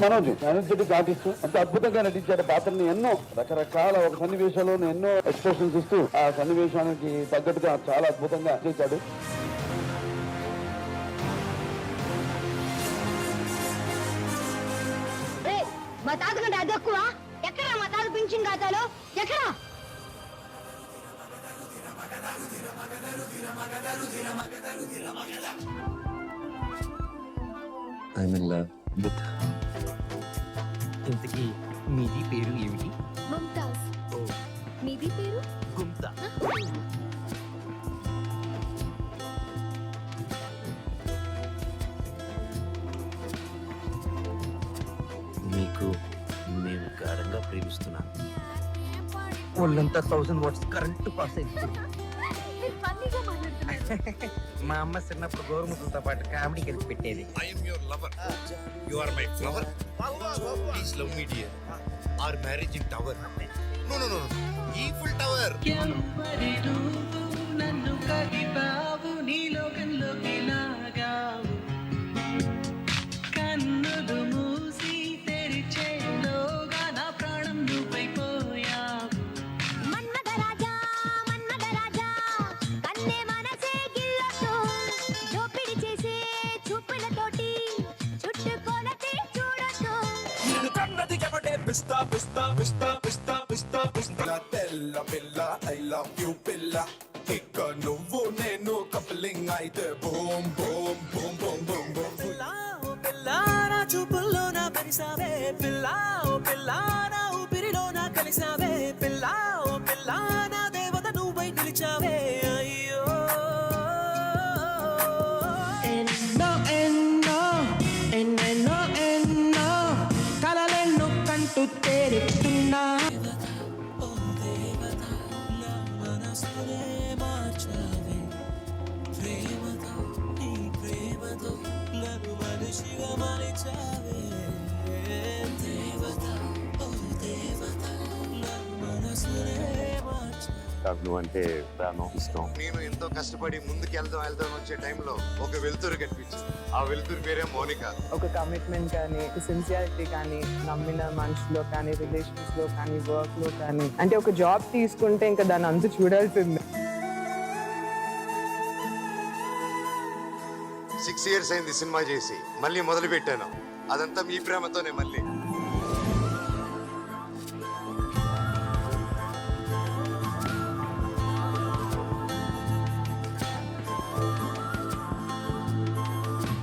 మనోజ్ అనంతుడి దాటిస్తూ అంత అద్భుతంగా నటించాడు. పాత్రని ఎన్నో రకరకాల ఒక సన్నివేశాలను ఎన్నో ఎక్స్ప్రెషన్స్ ఇస్తూ ఆ సన్నివేశానికి తగ్గట్టుగా చాలా అద్భుతంగా చేశాడు మా తాత కంటే అది ఎక్కువ? పింఛన్ ఖాతాలో ఎక్కడ? ఐఎమ్ ఇన్ లవ్ విత్ ఇంతకీ మీది పేరు ఏమిటి? ముంతాజ్. ఓ. మీది పేరు? గుంతా మీకు గాఢంగా ప్రేమిస్తున్నాను ఒళ్ళంతా థౌసండ్ వాట్స్ కరెంట్ పాస్ మాట్లాడుతున్నారు మా అమ్మ చిన్నప్పుడు గోరుముద్దులతో పాటు కామెడీ కలిసి పెట్టేది I am your lover. You are my flower. Please love me, dear. Our marriage in tower. No, no, no, no. తెల్ల పిల్ల ఐ లవ్ యూ పిల్ల. ఇక నువ్వు నేను కప్లింగ్ అయితే boom boom boom boom boom boom. పిల్ల ఓ పిల్ల నా చూపుల్లో నా పరిసావే. పిల్ల ఓ పిల్ల నా ఊపిరిలో నా కలిసావే. నాకు అంటే ప్రాణం ఇష్టం. నేను ఎంతో కష్టపడి ముందుకు వెళ్దాం వెళ్దాం వచ్చే టైంలో ఒక వెలుతురు కనిపించింది. ఆ వెలుతురు పేరే మౌనిక. ఒక కమిట్మెంట్ కానీ సిన్సియారిటీ కానీ నమ్మిన మనుషులో కానీ రిలేషన్స్లో కానీ వర్క్లో కానీ. అంటే ఒక జాబ్ తీసుకుంటే ఇంకా దాని అంతు చూడాల్సిందే. సిక్స్ ఇయర్స్ అయింది సినిమా చేసి మళ్ళీ మొదలు పెట్టాను అదంతా మీ ప్రేమతోనే మళ్ళీ.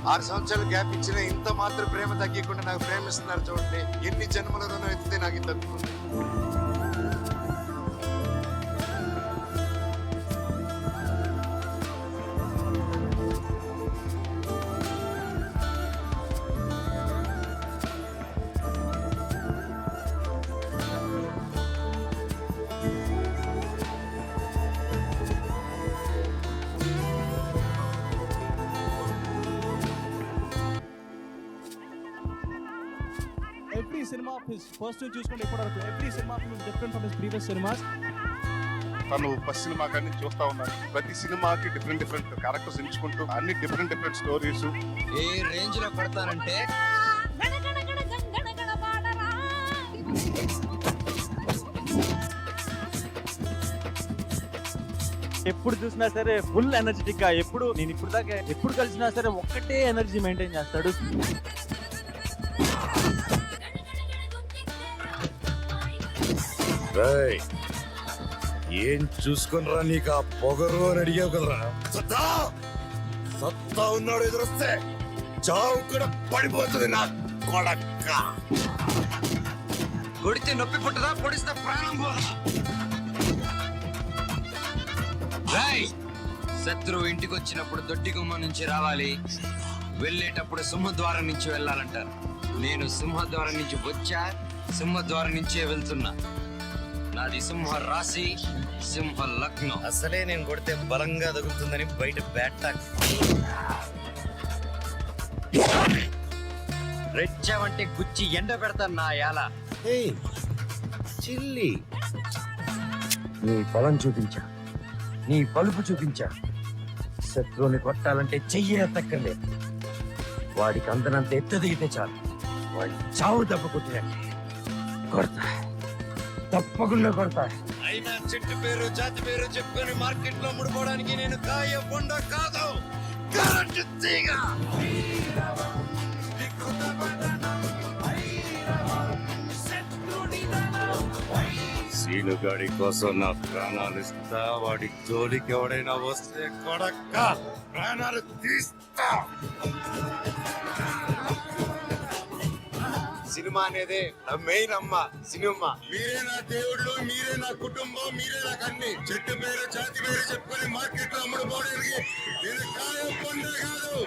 ఆరు సంవత్సరాలు గ్యాప్ ఇచ్చిన ఇంత మాత్రం ప్రేమ తగ్గకుండా నాకు ప్రేమిస్తున్నారు చూడండి. ఎన్ని జన్మలలోనో ఎత్తితే నాకు ఇంత సినిమా హిస్ ఫస్ట్ నుంచి చూసుకుంటే వరకు every cinema different from his previous cinemas తను ఫస్ట్ సినిమా కానీ చూస్తా ఉన్నాను ప్రతి సినిమాకి డిఫరెంట్ డిఫరెంట్ క్యారెక్టర్స్ ఎంచుకుంటూ అన్ని డిఫరెంట్ డిఫరెంట్ స్టోరీస్ ఏ రేంజ్లో కొడతారంటే ఎప్పుడు చూసినా సరే ఫుల్ ఎనర్జెటిక్గా ఎప్పుడు నేను ఇప్పుడు దాకా ఎప్పుడు కలిసినా సరే ఒక్కటే ఎనర్జీ మెయింటైన్ చేస్తాడు. ఏం చూసుకునిరా నీకు ఆ పొగరు అని అడిగావు కదరా? సత్తా! సత్తా ఉన్నాడు ఎదురొస్తే చావు కూడా పడిపోతుంది నా కొడక్క. కొడితే నొప్పి పుట్టదా? పొడిస్తే ప్రాణం పోదా? రాయ్ శత్రువు ఇంటికి వచ్చినప్పుడు దొడ్డి గుమ్మ నుంచి రావాలి. వెళ్ళేటప్పుడు సింహద్వారం నుంచి వెళ్ళాలంటారు. నేను సింహద్వారం నుంచి వచ్చా సింహద్వారం నుంచే వెళ్తున్నా. నాది సింహ రాశి సింహ లగ్నం అసలే నేను కొడితే బలంగా తగులుతుందని బయట బ్యాట్ రెచ్చావంటే గుచ్చి ఎండ పెడతాను నా యాల. చిల్లి. నీ బలం చూపించా. నీ పలుపు చూపించా. శత్రువుని కొట్టాలంటే చెయ్యే తక్కర్లేదు వాడికి అందనంత ఎత్తు దిగితే చాలు. వాడి చావు దెబ్బ కొట్టినట్టే కొడతా. తప్పకుండా కొడతా అయినా చెట్టు పేరు జాతి పేరు చెప్పుకొని మార్కెట్లో ముడుకోవడానికి నేను కాయ బొండ కాదు. కరెంటు తీగ. సీనుగాడి కోసం నా ప్రాణాలు ఇస్తా. వాడి జోలికి ఎవడైనా వస్తే కొడక్క. ప్రాణాలు తీస్తా. సినిమా అనేదే మెయిన్ అమ్మ సినిమా. మీరే నా దేవుళ్ళు మీరే నా కుటుంబం మీరే నాకు అన్ని చెట్టు పేరు జాతి పేరు చెప్పుకొని మార్కెట్లో అమ్ముడుపోవడానికి నేను కాదు.